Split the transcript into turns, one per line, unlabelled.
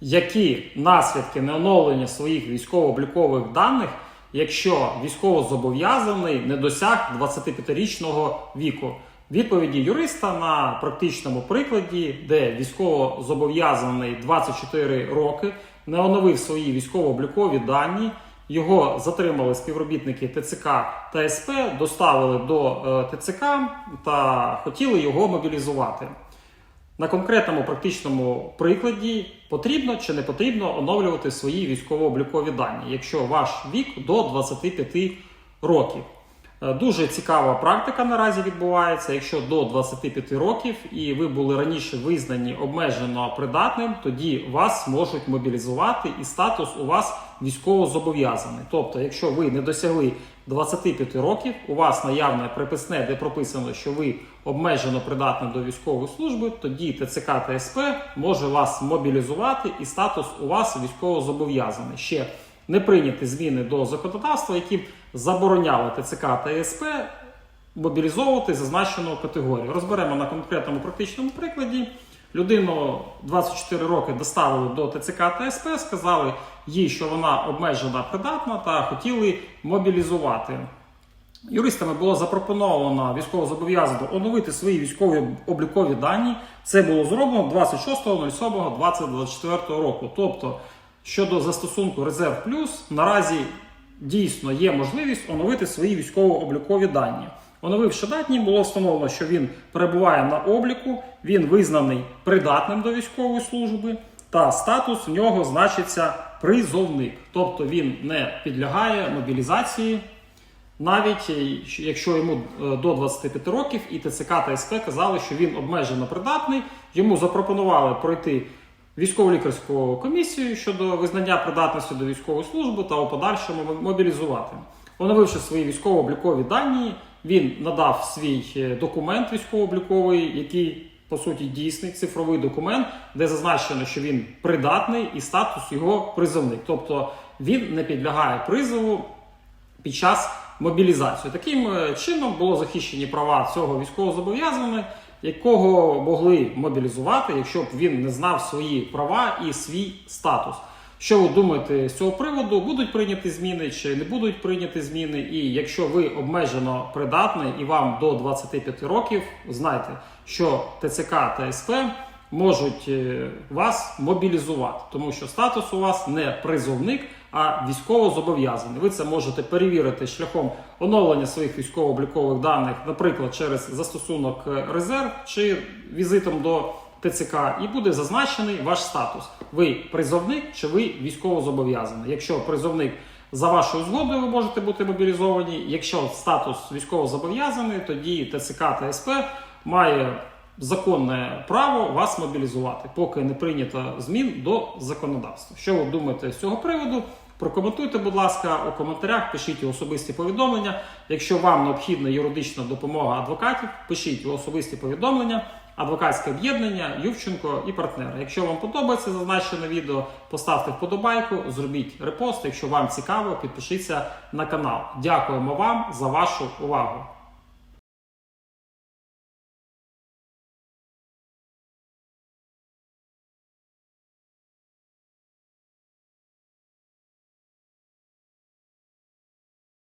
які наслідки неоновлення своїх військово-облікових даних, якщо військовозобов'язаний не досяг 25-річного віку. Відповіді юриста на практичному прикладі, де військовозобов'язаний 24 роки не оновив свої військово-облікові дані. Його затримали співробітники ТЦК та СП, доставили до е, ТЦК та хотіли його мобілізувати. На конкретному практичному прикладі потрібно чи не потрібно оновлювати свої військово-облікові дані, якщо ваш вік до 25 років. Е, Дуже цікава практика наразі відбувається. Якщо до 25 років і ви були раніше визнані обмежено придатним, тоді вас можуть мобілізувати і статус у вас військово зобов'язаний. Тобто, якщо ви не досягли 25 років, у вас наявне приписне, де прописано, що ви обмежено придатні до військової служби, тоді ТЦК та СП може вас мобілізувати і статус у вас військово зобов'язаний. Ще не прийняті зміни до законодавства, які забороняли ТЦК та СП мобілізовувати зазначену категорію. Розберемо на конкретному практичному прикладі. Людину 24 роки доставили до ТЦК та СП, сказали їй, що вона обмежена придатна та хотіли мобілізувати. Юристами було запропоновано військовозобов'язаному оновити свої військові облікові дані. Це було зроблено 26.07.2024 року. Тобто, щодо застосунку Резерв Плюс, наразі дійсно є можливість оновити свої військово-облікові дані. Оновивши дані, було встановлено, що він перебуває на обліку, він визнаний придатним до військової служби, та статус в нього значиться призовник, тобто він не підлягає мобілізації навіть е, якщо йому е, до 25 років і ТЦК та СП казали, що він обмежено придатний, йому запропонували пройти військово-лікарську комісію щодо визнання придатності до військової служби та у подальшому мобілізувати. Оновивши свої військово-облікові дані, він надав свій е, документ військово-обліковий, який по суті дійсний цифровий документ, де зазначено, що він придатний і статус його призовник. Тобто він не підлягає призову під час мобілізації. Таким е, чином було захищені права цього військовозобов'язаного, якого могли мобілізувати, якщо б він не знав свої права і свій статус. Що ви думаєте з цього приводу? Будуть прийняті зміни чи не будуть прийняті зміни? І якщо ви обмежено придатний і вам до 25 років, знайте, що ТЦК та СП можуть е, вас мобілізувати, тому що статус у вас не призовник, а військово зобов'язаний. Ви це можете перевірити шляхом оновлення своїх військово-облікових даних, наприклад, через застосунок е, резерв чи візитом до ТЦК, і буде зазначений ваш статус. Ви призовник чи ви військово зобов'язаний. Якщо призовник за вашою згодою ви можете бути мобілізовані. Якщо статус військово зобов'язаний, тоді ТЦК та СП має законне право вас мобілізувати, поки не прийнято змін до законодавства. Що ви думаєте з цього приводу? Прокоментуйте, будь ласка, у коментарях, пишіть особисті повідомлення. Якщо вам необхідна юридична допомога адвокатів, пишіть особисті повідомлення. Адвокатське об'єднання, Ювченко і партнери. Якщо вам подобається зазначене відео, поставте вподобайку, зробіть репост. Якщо вам цікаво, підпишіться на канал. Дякуємо вам за вашу увагу.